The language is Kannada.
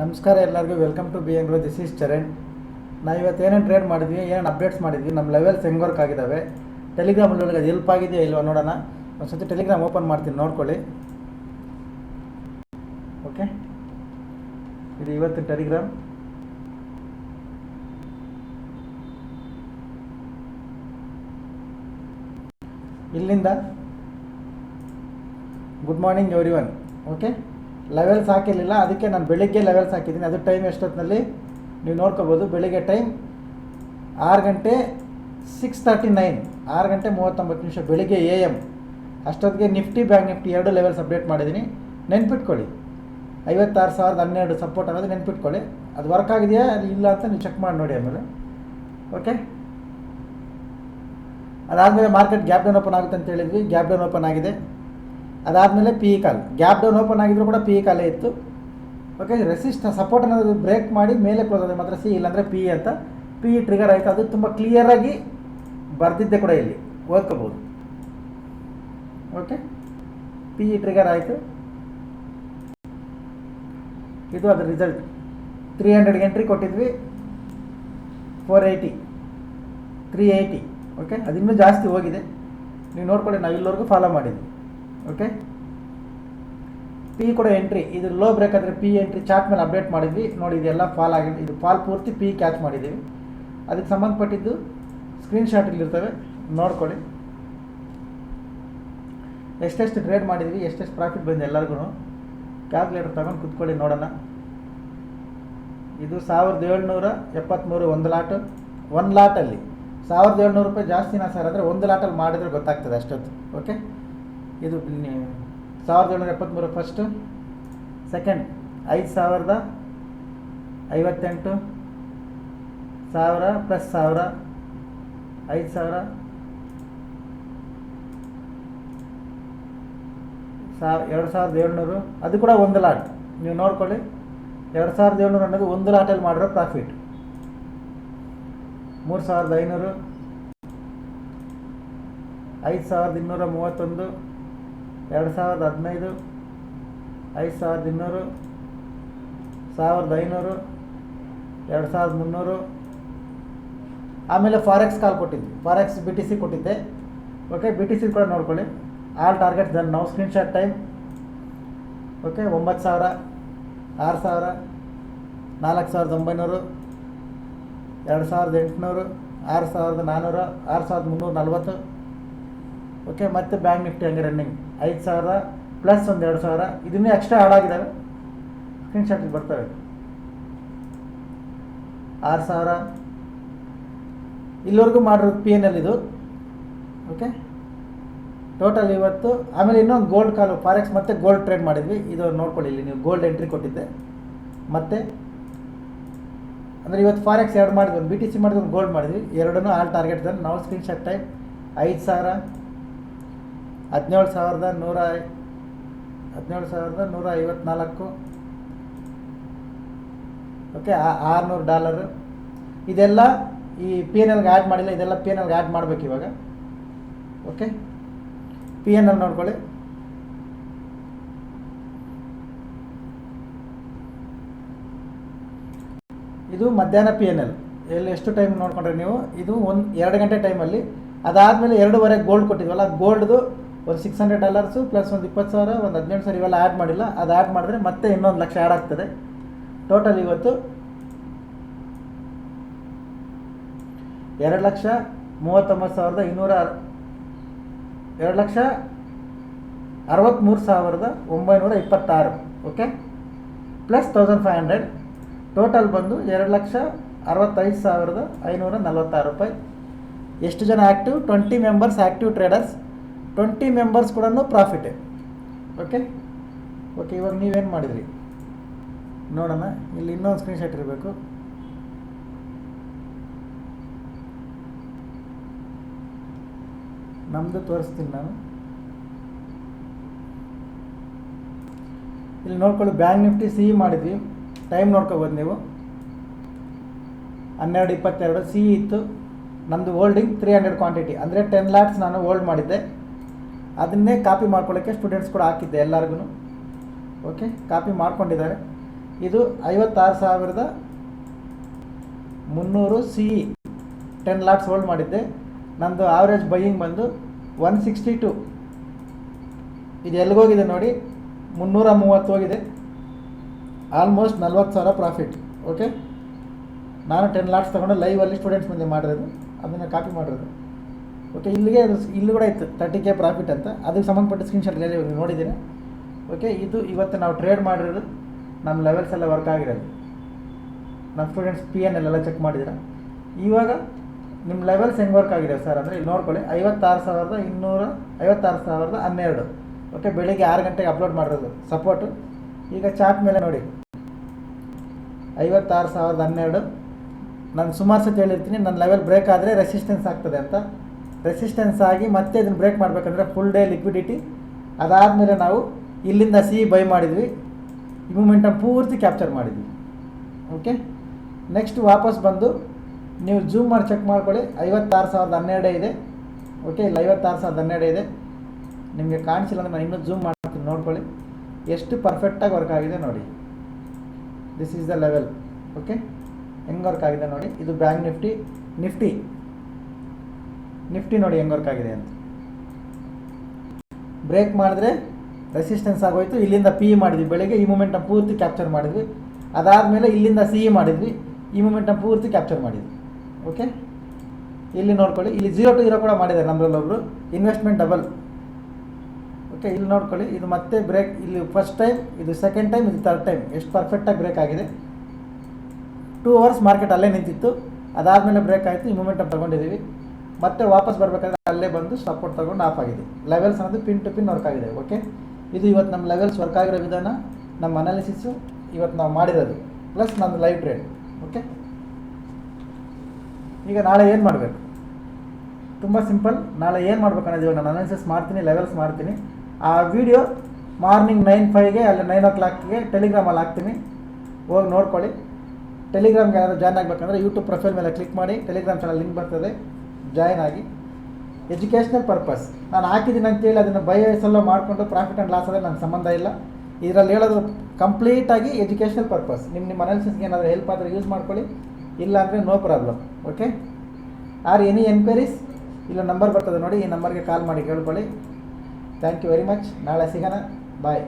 ನಮಸ್ಕಾರ ಎಲ್ಲರಿಗೂ. Welcome to B N grow this is Charan ನಾವು ಇವತ್ತು ಏನೇನು ಟ್ರೇಡ್ ಮಾಡಿದ್ವಿ, ಏನೇನು ಅಪ್ಡೇಟ್ಸ್ ಮಾಡಿದ್ವಿ ನಮ್ಮ ಲೆವೆಲ್ಸ್ ಹೆಂಗೆ ವರ್ಕ್ ಆಗಿದ್ದಾವೆ ಟೆಲಿಗ್ರಾಮಲ್ಲಿ ಅದು ಹೆಲ್ಪ್ ಆಗಿದೆಯಾ ಇಲ್ವಾ ನೋಡೋಣ. ಒಂದು ಸತಿ ಟೆಲಿಗ್ರಾಮ್ ಓಪನ್ ಮಾಡ್ತೀನಿ, ನೋಡ್ಕೊಳ್ಳಿ. ಓಕೆ ಇದು ಇವತ್ತು ಟೆಲಿಗ್ರಾಮ್ ಇಲ್ಲಿಂದ? Good morning everyone okay levels ಹಾಕಿರಲಿಲ್ಲ. ಅದಕ್ಕೆ ನಾನು ಬೆಳಿಗ್ಗೆ ಲೆವೆಲ್ಸ್ ಹಾಕಿದ್ದೀನಿ. ಅದು ಟೈಮ್ ಎಷ್ಟೊತ್ತಿನಲ್ಲಿ ನೀವು ನೋಡ್ಕೋಬೋದು. ಬೆಳಿಗ್ಗೆ ಟೈಮ್ ಆರು ಗಂಟೆ ಸಿಕ್ಸ್ ತರ್ಟಿ ನೈನ್ ಆರು ಗಂಟೆ ಮೂವತ್ತೊಂಬತ್ತು ನಿಮಿಷ ಬೆಳಿಗ್ಗೆ ಎ ಎಂ ಅಷ್ಟೊತ್ತಿಗೆ ನಿಫ್ಟಿ ಬ್ಯಾಂಕ್ ನಿಫ್ಟಿ ಎರಡು ಲೆವೆಲ್ಸ್ ಅಪ್ಡೇಟ್ ಮಾಡಿದ್ದೀನಿ. ನೆನ್ಪಿಟ್ಕೊಳ್ಳಿ. ಐವತ್ತಾರು ಸಾವಿರದ ಹನ್ನೆರಡು ಸಪೋರ್ಟ್ ಅನ್ನೋದು ನೆನ್ಪಿಟ್ಕೊಳ್ಳಿ. ಅದು ವರ್ಕ್ ಆಗಿದೆಯಾ? ಇಲ್ಲ ಅಂತ ನೀವು ಚೆಕ್ ಮಾಡಿ ನೋಡಿ ಆಮೇಲೆ. ಓಕೆ ಅದಾದಮೇಲೆ ಮಾರ್ಕೆಟ್ ಗ್ಯಾಪ್ ಡೌನ್ ಓಪನ್ ಆಗುತ್ತೆ ಅಂತ ಹೇಳಿದ್ವಿ. ಗ್ಯಾಪ್ ಡೌನ್ ಓಪನ್ ಆಗಿದೆ. ಅದಾದಮೇಲೆ P call. Gap down open ಆಗಿದ್ರು ಕೂಡ ಪಿ ಕಾಲೇ ಇತ್ತು. ಓಕೆ ರೆಸಿಸ್ಟ್ ಸಪೋರ್ಟ್ ಅನ್ನೋದು ಬ್ರೇಕ್ ಮಾಡಿ ಮೇಲೆ ಕ್ಲೋಸ್ ಆದರೆ ಮಾತ್ರ ಸಿ ಇಲ್ಲಾಂದರೆ ಪಿ ಅಂತ. ಪಿ ಟ್ರಿಗರ್ ಆಯಿತು. ಅದು ತುಂಬ ಕ್ಲಿಯರಾಗಿ ಬರೆದಿದ್ದೆ ಕೂಡ ಇಲ್ಲಿ. ಓದ್ಕೋಬೋದು. ಓಕೆ ಪಿ ಟ್ರಿಗರ್ ಆಯಿತು. ಇದು ಅದರ ರಿಸಲ್ಟ್ ತ್ರೀ ಹಂಡ್ರೆಡ್ಗೆ ಎಂಟ್ರಿ ಕೊಟ್ಟಿದ್ವಿ. Four eighty three eighty okay ಅದಿನ್ನೂ ಜಾಸ್ತಿ ಹೋಗಿದೆ. ನೀವು ನೋಡ್ಕೊಳ್ಳಿ ನಾವು ಇಲ್ಲಿವರೆಗೂ ಫಾಲೋ ಮಾಡಿದ್ವಿ ಓಕೆ ಪಿ ಕೂಡ ಎಂಟ್ರಿ ಇದು ಲೋ ಬ್ರೇಕ್ ಆದರೆ ಪಿ ಎಂಟ್ರಿ ಚಾರ್ಟ್ ಮೇಲೆ ಅಪ್ಡೇಟ್ ಮಾಡಿದ್ವಿ. ನೋಡಿ, ಇದೆಲ್ಲ ಫಾಲ್ ಆಗಿದೆ. ಇದು ಫಾಲ್ ಪೂರ್ತಿ ಪಿ ಕ್ಯಾಚ್ ಮಾಡಿದ್ದೀವಿ. ಅದಕ್ಕೆ ಸಂಬಂಧಪಟ್ಟಿದ್ದು ಸ್ಕ್ರೀನ್ಶಾಟ್ ಇಲ್ಲಿರ್ತವೆ ನೋಡ್ಕೊಳ್ಳಿ. ಎಷ್ಟೆಷ್ಟು ಟ್ರೇಡ್ ಮಾಡಿದ್ವಿ ಎಷ್ಟೆಷ್ಟು ಪ್ರಾಫಿಟ್ ಬಂದು ಎಲ್ಲರಿಗೂ ಕ್ಯಾಲ್ಕುಲೇಟರ್ ತಗೊಂಡು ಕುತ್ಕೊಳ್ಳಿ, ನೋಡೋಣ. ಇದು ಸಾವಿರದ ಏಳ್ನೂರ ಎಪ್ಪತ್ತ್ಮೂರು ಒಂದು ಲಾಟು ಒಂದು ಲಾಟಲ್ಲಿ ಸಾವಿರದ ಏಳ್ನೂರು ರೂಪಾಯಿ ಜಾಸ್ತಿನ ಸರ್? ಅಂದರೆ ಒಂದು ಲಾಟಲ್ಲಿ ಮಾಡಿದರೆ ಗೊತ್ತಾಗ್ತದೆ ಅಷ್ಟೊತ್ತು. ಓಕೆ ಇದು ಸಾವಿರದ ಏಳ್ನೂರ ಎಪ್ಪತ್ತ್ಮೂರು ಫಸ್ಟು ಸೆಕೆಂಡ್ ಐದು ಸಾವಿರದ ಐವತ್ತೆಂಟು, ಸಾವಿರ ಪ್ಲಸ್ ಸಾವಿರ, ಐದು ಸಾವಿರ ಸಾವ್ ಎರಡು ಸಾವಿರದ ಏಳ್ನೂರು, ಅದು ಕೂಡ ಒಂದು ಲಾಟ್ ನೀವು ನೋಡ್ಕೊಳ್ಳಿ, ಎರಡು ಸಾವಿರದ ಏಳ್ನೂರು ಅನ್ನೋದು ಒಂದು ಲಾಟಲ್ಲಿ ಮಾಡಿರೋ ಪ್ರಾಫಿಟ್ ಮೂರು ಸಾವಿರದ ಐನೂರು, ಐದು ಸಾವಿರದ ಇನ್ನೂರ ಮೂವತ್ತೊಂದು ಎರಡು ಸಾವಿರದ ಹದಿನೈದು, ಐದು ಸಾವಿರದ ಇನ್ನೂರು, ಸಾವಿರದ ಐನೂರು, ಎರಡು ಸಾವಿರದ ಮುನ್ನೂರು. ಆಮೇಲೆ ಫಾರೆಕ್ಸ್ ಕಾಲ್ ಕೊಟ್ಟಿದ್ವಿ. ಫಾರೆಕ್ಸ್ ಬಿ ಟಿ ಸಿ ಕೊಟ್ಟಿದ್ದೆ. ಓಕೆ ಬಿ ಟಿ ಸಿ ಕೂಡ ನೋಡ್ಕೊಳ್ಳಿ. ಆಲ್ ಟಾರ್ಗೆಟ್ಸ್ ದನ್ ನಾವು ಸ್ಕ್ರೀನ್ಶಾಟ್ ಟೈಮ್ ಓಕೆ ಒಂಬತ್ತು ಸಾವಿರ, ಆರು ಸಾವಿರ, ನಾಲ್ಕು ಸಾವಿರದ ಒಂಬೈನೂರು, ಎರಡು ಸಾವಿರದ ಎಂಟುನೂರು, ಆರು ಸಾವಿರದ ನಾನ್ನೂರು ಆರು ಸಾವಿರದ ಮುನ್ನೂರ ನಲ್ವತ್ತು. ಓಕೆ ಮತ್ತೆ ಬ್ಯಾಂಕ್ ನಿಫ್ಟಿ ಹಂಗೆ ರನ್ನಿಂಗ್ ಐದು ಸಾವಿರ ಪ್ಲಸ್ ಒಂದು ಎರಡು ಸಾವಿರ. ಇದನ್ನೇ ಎಕ್ಸ್ಟ್ರಾ ಆಡ್ ಆಗಿದ್ದಾವೆ ಸ್ಕ್ರೀನ್ಶಾಟಿಗೆ ಬರ್ತವೆ. ಆರು ಸಾವಿರ. ಇಲ್ಲಿವರೆಗೂ ಮಾಡಿರೋದು ಪಿ ಎನ್ ಎಲ್ ಇದು. ಓಕೆ ಟೋಟಲ್ ಇವತ್ತು, ಆಮೇಲೆ ಇನ್ನೊಂದು ಗೋಲ್ಡ್ ಕಾಲು ಫಾರೆಕ್ಸ್ ಮತ್ತೆ ಗೋಲ್ಡ್ ಟ್ರೇಡ್ ಮಾಡಿದ್ವಿ. ಇದು ನೋಡ್ಕೊಳ್ಳಿ ಇಲ್ಲಿ ನೀವು ಗೋಲ್ಡ್ ಎಂಟ್ರಿ ಕೊಟ್ಟಿದ್ದೆ. ಮತ್ತೆ, ಅಂದರೆ ಇವತ್ತು ಫಾರೆಕ್ಸ್ ಎರಡು ಮಾಡಿದ್ವಿ. ಒಂದು ಬಿ ಟಿ ಸಿ ಮಾಡಿದ್ವಿ, ಒಂದು ಗೋಲ್ಡ್ ಮಾಡಿದ್ವಿ. ಎರಡನ್ನೂ ಆಲ್ ಟಾರ್ಗೆಟ್ ನಾವು ಸ್ಕ್ರೀನ್ಶಾಟ್ ಟೈಪ್ ಐದು ಸಾವಿರ. ಹದಿನೇಳು ಸಾವಿರದ ನೂರ ಹದಿನೇಳು ಸಾವಿರದ ನೂರ ಐವತ್ನಾಲ್ಕು. ಓಕೆ ಆರುನೂರು ಡಾಲರು. ಇದೆಲ್ಲ ಈ ಪಿ ಎನ್ ಎಲ್ಗೆ ಆ್ಯಡ್ ಮಾಡಿಲ್ಲ, ಇದೆಲ್ಲ ಪಿ ಎನ್ ಎಲ್ಗೆ ಆ್ಯಡ್ ಮಾಡಬೇಕು ಇವಾಗ. ಓಕೆ ಪಿ ಎನ್ ಎಲ್ ನೋಡ್ಕೊಳ್ಳಿ. ಇದು ಮಧ್ಯಾಹ್ನ ಪಿ ಎನ್ ಎಲ್ ಎಲ್ಲಿ ಎಷ್ಟು ಟೈಮ್ ನೋಡ್ಕೊಂಡ್ರೆ ನೀವು? ಇದು ಒಂದು ಎರಡು ಗಂಟೆ ಟೈಮಲ್ಲಿ ಅದಾದಮೇಲೆ ಎರಡೂವರೆ ಗೋಲ್ಡ್ ಕೊಟ್ಟಿದ್ವಲ್ಲ ಗೋಲ್ಡ್ದು ಒಂದು ಸಿಕ್ಸ್ ಹಂಡ್ರೆಡ್ ಡಾಲರ್ಸು ಪ್ಲಸ್ ಒಂದು ಇಪ್ಪತ್ತು ಸಾವಿರ, ಒಂದು ಹದಿನೆಂಟು ಸಾವಿರ ಇವೆಲ್ಲ ಆ್ಯಡ್ ಮಾಡಿಲ್ಲ. ಅದು ಆ್ಯಡ್ ಮಾಡಿದ್ರೆ ಮತ್ತೆ ಇನ್ನೊಂದು ಲಕ್ಷ ಆ್ಯಡ್ ಆಗ್ತದೆ. ಟೋಟಲ್ ಇವತ್ತು ಎರಡು ಲಕ್ಷ ಮೂವತ್ತೊಂಬತ್ತು ಸಾವಿರದ ಇನ್ನೂರ ಎರಡು ಲಕ್ಷ ಅರವತ್ತ್ಮೂರು ಸಾವಿರದ ಒಂಬೈನೂರ ಇಪ್ಪತ್ತಾರು okay plus thousand five hundred total ಬಂದು ಎರಡು ಲಕ್ಷ ಅರವತ್ತೈದು ಸಾವಿರದ ಐನೂರ ನಲ್ವತ್ತಾರು ರೂಪಾಯಿ. ಎಷ್ಟು ಜನ active twenty members active traders twenty members ಕೂಡ ಪ್ರಾಫಿಟೇ ಓಕೆ ಓಕೆ ಇವಾಗ ನೀವೇನು ಮಾಡಿದ್ರಿ? ನೋಡೋಣ, ಇಲ್ಲಿ ಇನ್ನೊಂದು ಸ್ಕ್ರೀನ್ಶಾಟ್ ಇರಬೇಕು. ನಮ್ಮದು ತೋರಿಸ್ತೀನಿ ನಾನು. ಇಲ್ಲಿ ನೋಡ್ಕೊಳ್ಳಿ ಬ್ಯಾಂಕ್ ನಿಫ್ಟಿ ಸಿ ಮಾಡಿದ್ವಿ. ಟೈಮ್ ನೋಡ್ಕೋಬೋದು ನೀವು. ಹನ್ನೆರಡು ಇಪ್ಪತ್ತೆರಡು ಸಿ ಇತ್ತು. ನಮ್ಮದು ಹೋಲ್ಡಿಂಗ್ ತ್ರೀ ಹಂಡ್ರೆಡ್ ಕ್ವಾಂಟಿಟಿ ಅಂದರೆ ಟೆನ್ ಲ್ಯಾಕ್ಸ್ ನಾನು ಹೋಲ್ಡ್ ಮಾಡಿದ್ದೆ. ಅದನ್ನೇ ಕಾಪಿ ಮಾಡ್ಕೊಳ್ಳೋಕ್ಕೆ ಸ್ಟೂಡೆಂಟ್ಸ್ ಕೂಡ ಹಾಕಿದ್ದೆ ಎಲ್ಲರಿಗೂ ಓಕೆ ಕಾಪಿ ಮಾಡ್ಕೊಂಡಿದ್ದಾರೆ. ಇದು ಐವತ್ತಾರು ಸಾವಿರದ ಮುನ್ನೂರು ಸಿ ಟೆನ್ ಲಾಟ್ಸ್ ಹೋಲ್ಡ್ ಮಾಡಿದ್ದೆ. ನಂದು ಆವ್ರೇಜ್ ಬೈಯಿಂಗ್ ಬಂದು ಒನ್ ಸಿಕ್ಸ್ಟಿ ಟು ಇದು ಎಲ್ಲಿಗೋಗಿದೆ ನೋಡಿ, ಮುನ್ನೂರ ಮೂವತ್ತು ಹೋಗಿದೆ. ಆಲ್ಮೋಸ್ಟ್ ನಲ್ವತ್ತು ಸಾವಿರ ಪ್ರಾಫಿಟ್ ಓಕೆ ನಾನು ಟೆನ್ ಲಾಟ್ಸ್ ತೊಗೊಂಡು ಲೈವಲ್ಲಿ ಸ್ಟೂಡೆಂಟ್ಸ್ ಮುಂದೆ ಮಾಡಿರೋದು. ಅದನ್ನು ಕಾಪಿ ಮಾಡಿರೋದು. ಓಕೆ ಇಲ್ಲಿಗೆ ಇಲ್ಲಿ ಕೂಡ ಇತ್ತು ತರ್ಟಿ ಕೆ ಪ್ರಾಫಿಟ್ ಅಂತ. ಅದಕ್ಕೆ ಸಂಬಂಧಪಟ್ಟ ಸ್ಕ್ರೀನ್ಶಾಟ್ ನೀವು ನೋಡಿದ್ದೀರಾ? ಓಕೆ ಇದು ಇವತ್ತು ನಾವು ಟ್ರೇಡ್ ಮಾಡಿರೋದು ನಮ್ಮ ಲೆವೆಲ್ಸ್ ಎಲ್ಲ ವರ್ಕ್ ಆಗಿರೋದು. ನಮ್ಮ ಸ್ಟೂಡೆಂಟ್ಸ್ ಪಿ ಎನ್ ಎಲ್ಲ ಚೆಕ್ ಮಾಡಿದ್ದೀರಾ? ಇವಾಗ ನಿಮ್ಮ ಲೆವೆಲ್ಸ್ ಹೆಂಗೆ ವರ್ಕ್ ಆಗಿದೆ ಸರ್ ಅಂದರೆ ಇಲ್ಲಿ ನೋಡ್ಕೊಳ್ಳಿ. ಐವತ್ತಾರು ಸಾವಿರದ ಇನ್ನೂರ ಐವತ್ತಾರು ಸಾವಿರದ ಹನ್ನೆರಡು. ಓಕೆ ಬೆಳಿಗ್ಗೆ ಆರು ಗಂಟೆಗೆ ಅಪ್ಲೋಡ್ ಮಾಡಿರೋದು. ಸಪೋರ್ಟು ಈಗ ಚಾರ್ಟ್ ಮೇಲೆ ನೋಡಿ. ಐವತ್ತಾರು ಸಾವಿರದ ಹನ್ನೆರಡು. ನಾನು ಸುಮಾರು ಸತಿ ಹೇಳಿರ್ತೀನಿ, ನನ್ನ ಲೆವೆಲ್ ಬ್ರೇಕ್ ಆದರೆ ರೆಸಿಸ್ಟೆನ್ಸ್ ಆಗ್ತದೆ ಅಂತ. ರೆಸಿಸ್ಟೆನ್ಸ್ ಆಗಿ ಮತ್ತೆ ಇದನ್ನು ಬ್ರೇಕ್ ಮಾಡಬೇಕಂದ್ರೆ ಫುಲ್ ಡೇ ಲಿಕ್ವಿಡಿಟಿ ಅದಾದಮೇಲೆ ನಾವು ಇಲ್ಲಿಂದ ಸಿ ಬೈ ಮಾಡಿದ್ವಿ. ಈ ಮೂಮೆಂಟಮ್ ಪೂರ್ತಿ ಕ್ಯಾಪ್ಚರ್ ಮಾಡಿದ್ವಿ. ಓಕೆ ನೆಕ್ಸ್ಟ್ ವಾಪಸ್ ಬಂದು ನೀವು ಜೂಮ್ ಮಾಡಿ ಚೆಕ್ ಮಾಡ್ಕೊಳ್ಳಿ. ಐವತ್ತಾರು ಸಾವಿರದ ಹನ್ನೆರಡೇ ಇದೆ. ಓಕೆ ಇಲ್ಲಿ ಐವತ್ತಾರು ಸಾವಿರದ ಹನ್ನೆರಡೇ ಇದೆ. ನಿಮಗೆ ಕಾಣಿಸಿಲ್ಲ ಅಂದರೆ ನಾನು ಇನ್ನೂ ಜೂಮ್ ಮಾಡ್ತೀನಿ. ನೋಡ್ಕೊಳ್ಳಿ. ಎಷ್ಟು ಪರ್ಫೆಕ್ಟಾಗಿ ವರ್ಕ್ ಆಗಿದೆ ನೋಡಿ. This is the level okay ಹೆಂಗೆ ವರ್ಕ್ ಆಗಿದೆ ನೋಡಿ. ಇದು ಬ್ಯಾಂಕ್ ನಿಫ್ಟಿ ನಿಫ್ಟಿ ನಿಫ್ಟಿ ನೋಡಿ ಹೆಂಗೆ ವರ್ಕ್ ಆಗಿದೆ ಅಂತ. ಬ್ರೇಕ್ ಮಾಡಿದ್ರೆ ರೆಸಿಸ್ಟೆನ್ಸ್ ಆಗೋಯ್ತು. ಇಲ್ಲಿಂದ ಪಿ ಮಾಡಿದ್ವಿ ಬೆಳಿಗ್ಗೆ. ಈ ಮೂಮೆಂಟ್ನ ಪೂರ್ತಿ ಕ್ಯಾಪ್ಚರ್ ಮಾಡಿದ್ವಿ. ಅದಾದಮೇಲೆ ಇಲ್ಲಿಂದ ಸಿ ಮಾಡಿದ್ವಿ. ಈ ಮೂಮೆಂಟ್ನ ಪೂರ್ತಿ ಕ್ಯಾಪ್ಚರ್ ಮಾಡಿದ್ವಿ. ಓಕೆ ಇಲ್ಲಿ ನೋಡ್ಕೊಳ್ಳಿ. ಇಲ್ಲಿ ಜೀರೋ ಟು ಜೀರೋ ಕೂಡ ಮಾಡಿದ್ದಾರೆ ಒಬ್ಬರು ಇನ್ವೆಸ್ಟ್ಮೆಂಟ್ ಡಬಲ್ ಓಕೆ ಇಲ್ಲಿ ನೋಡ್ಕೊಳ್ಳಿ. ಇದು ಮತ್ತೆ ಬ್ರೇಕ್ ಇಲ್ಲಿ ಫಸ್ಟ್ ಟೈಮ್ ಇದು ಸೆಕೆಂಡ್ ಟೈಮ್ ಇದು ತರ್ಡ್ ಟೈಮ್ ಎಷ್ಟು ಪರ್ಫೆಕ್ಟಾಗಿ ಬ್ರೇಕ್ ಆಗಿದೆ. ಟೂ ಅವರ್ಸ್ ಮಾರ್ಕೆಟ್ ಅಲ್ಲೇ ನಿಂತಿತ್ತು. ಅದಾದಮೇಲೆ ಬ್ರೇಕ್ ಆಯಿತು. ಈ ಮೂಮೆಂಟ್ ತೊಗೊಂಡಿದ್ದೀವಿ. ಮತ್ತೆ ವಾಪಸ್ ಬರಬೇಕಂದ್ರೆ ಅಲ್ಲೇ ಬಂದು ಸಪೋರ್ಟ್ ತಗೊಂಡು ಆಫ್ ಆಗಿದೆ. ಲೆವೆಲ್ಸ್ ಅನ್ನೋದು ಪಿನ್ ಟು ಪಿನ್ ವರ್ಕ್ ಆಗಿದೆ ಓಕೆ ಇದು ಇವತ್ತು ನಮ್ಮ ಲೆವೆಲ್ಸ್ ವರ್ಕ್ ಆಗಿರೋ ವಿಧಾನ, ನಮ್ಮ ಅನಾಲಿಸಿಸು ಇವತ್ತು ನಾವು ಮಾಡಿರೋದು ಪ್ಲಸ್ ನನ್ನ ಲೈವ್ ಟ್ರೇಡ್ ಓಕೆ ಈಗ ನಾಳೆ ಏನು ಮಾಡಬೇಕು? ತುಂಬ ಸಿಂಪಲ್ ನಾಳೆ ಏನು ಮಾಡ್ಬೇಕು ಅನ್ನೋದು ಇವಾಗ ನಾನು ಅನಾಲಿಸಿಸ್ ಮಾಡ್ತೀನಿ ಲೆವೆಲ್ಸ್ ಮಾಡ್ತೀನಿ. ಆ ವಿಡಿಯೋ ಮಾರ್ನಿಂಗ್ ನೈನ್ ಫೈವ್ಗೆ ಅಲ್ಲಿ ನೈನ್ ಓ ಕ್ಲಾಕ್ಗೆ ಟೆಲಿಗ್ರಾಮಲ್ಲಿ ಹಾಕ್ತೀನಿ. ಹೋಗಿ ನೋಡ್ಕೊಳ್ಳಿ. ಟೆಲಿಗ್ರಾಮ್ಗೆ ಏನಾದರೂ ಜಾಯ್ನ್ ಆಗಬೇಕಂದ್ರೆ ಯೂಟ್ಯೂಬ್ ಪ್ರೊಫೈಲ್ ಮೇಲೆ ಕ್ಲಿಕ್ ಮಾಡಿ ಟೆಲಿಗ್ರಾಮ್ ಚಾನಲ್ ಲಿಂಕ್ ಬರ್ತದೆ. ಜಾಯ್ನ್ ಆಗಿ ಎಜುಕೇಷ್ನಲ್ ಪರ್ಪಸ್ ನಾನು ಹಾಕಿದ್ದೀನಿ ಅಂತೇಳಿ ಅದನ್ನು ಬಯಸಲ್ಲ ಮಾಡಿಕೊಂಡು ಪ್ರಾಫಿಟ್ ಆ್ಯಂಡ್ ಲಾಸ್ ಆದರೆ ನನ್ನ ಸಂಬಂಧ ಇಲ್ಲ. ಇದರಲ್ಲಿ ಹೇಳೋದು ಕಂಪ್ಲೀಟಾಗಿ ಎಜುಕೇಷನಲ್ ಪರ್ಪಸ್ ನಿಮ್ಮ ನಿಮ್ಮ ಅನಾಲಿಸಿಸ್ಗೆ ಏನಾದರೂ ಹೆಲ್ಪ್ ಆದರೆ ಯೂಸ್ ಮಾಡ್ಕೊಳ್ಳಿ. ಇಲ್ಲ ಅಂದರೆ no problem okay or any enquiries ಇಲ್ಲ ನಂಬರ್ ಬರ್ತದೆ ನೋಡಿ. ಈ ನಂಬರ್ಗೆ ಕಾಲ್ ಮಾಡಿ ಕೇಳ್ಕೊಳ್ಳಿ. ಥ್ಯಾಂಕ್ ಯು ವೆರಿ ಮಚ್ ನಾಳೆ ಸಿಗೋಣ. ಬಾಯ್